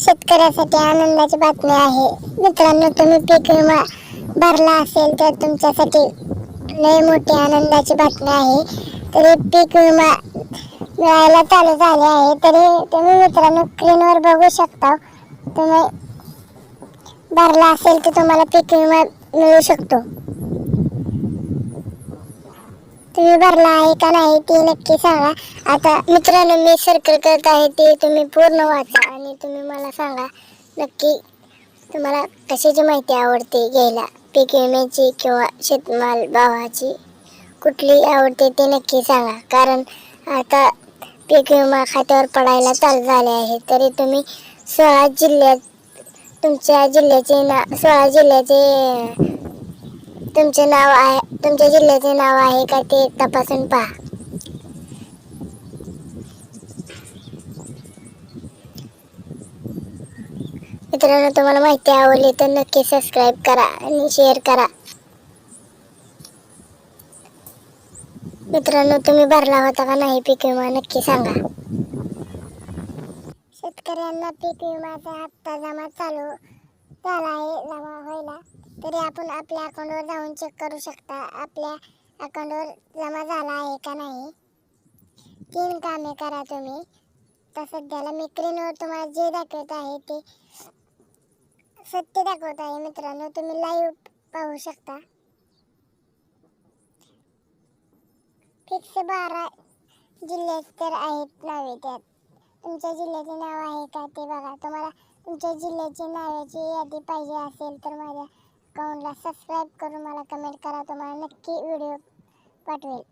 शेतकऱ्यासाठी आनंदाची बातमी आहे. मित्रांनो तुम्ही पीक विमा भरला असेल तर तुमच्यासाठी लय मोठी आनंदाची बातमी आहे. तरी पीक विमा मिळायला चालू झाले आहे तरी तुम्ही मित्रांनो स्क्रीनवर बघू शकता. तुम्ही भरला असेल तर तुम्हाला पीक विमा मिळू शकतो. तुम्ही भरला आहे का नाही ते नक्की सांगा. आता मित्रांनो मी सर्कल करत आहे ते तुम्ही पूर्ण वाचा आणि तुम्ही मला सांगा नक्की तुम्हाला कशाची माहिती आवडते घ्यायला. पीक विम्याची किंवा शेतमाल भावाची कुठली आवडते ते नक्की सांगा. कारण आता पीक विमा खात्यावर पडायला चालू झाले आहे. तरी तुम्ही सोळा जिल्ह्यात तुमच्या जिल्ह्याचे ना सोळा जिल्ह्याचे तुमचे नाव आहे. तुमच्या जिल्ह्याचे नाव आहे का ते तपासून पहा. मित्रांनो तुम्हाला माहिती आवडली तर नक्की सबस्क्राईब करा आणि शेअर करा. मित्रांनो तुम्ही भरला होता का नाही पीक विमा? नक्की सांगा. शेतकऱ्यांना पीक विम्याचा हप्ता जमा चालू झाला आहे जमा व्हायला तरी आपण आपल्या अकाउंटवर जाऊन चेक करू शकता आपल्या अकाउंटवर जमा झाला आहे का नाही. तीन कामे करा तुम्ही. तर सध्याला मी स्क्रीनवर तुम्हाला जे दाखवत आहे ते सत्य दाखवत आहे मित्रांनो. तुम्ही लाईव्ह पाहू शकता. फिक्स बारा जिल्ह्यात तर आहेत नावे त्यात. तुमच्या जिल्ह्याचे नाव आहे का ते बघा. तुम्हाला तुमच्या जिल्ह्याची नावाची यादी पाहिजे असेल तर माझ्या अकाउंटला सबस्क्राईब करून मला कमेंट करा. तुम्हाला नक्की व्हिडिओ पाठवेल.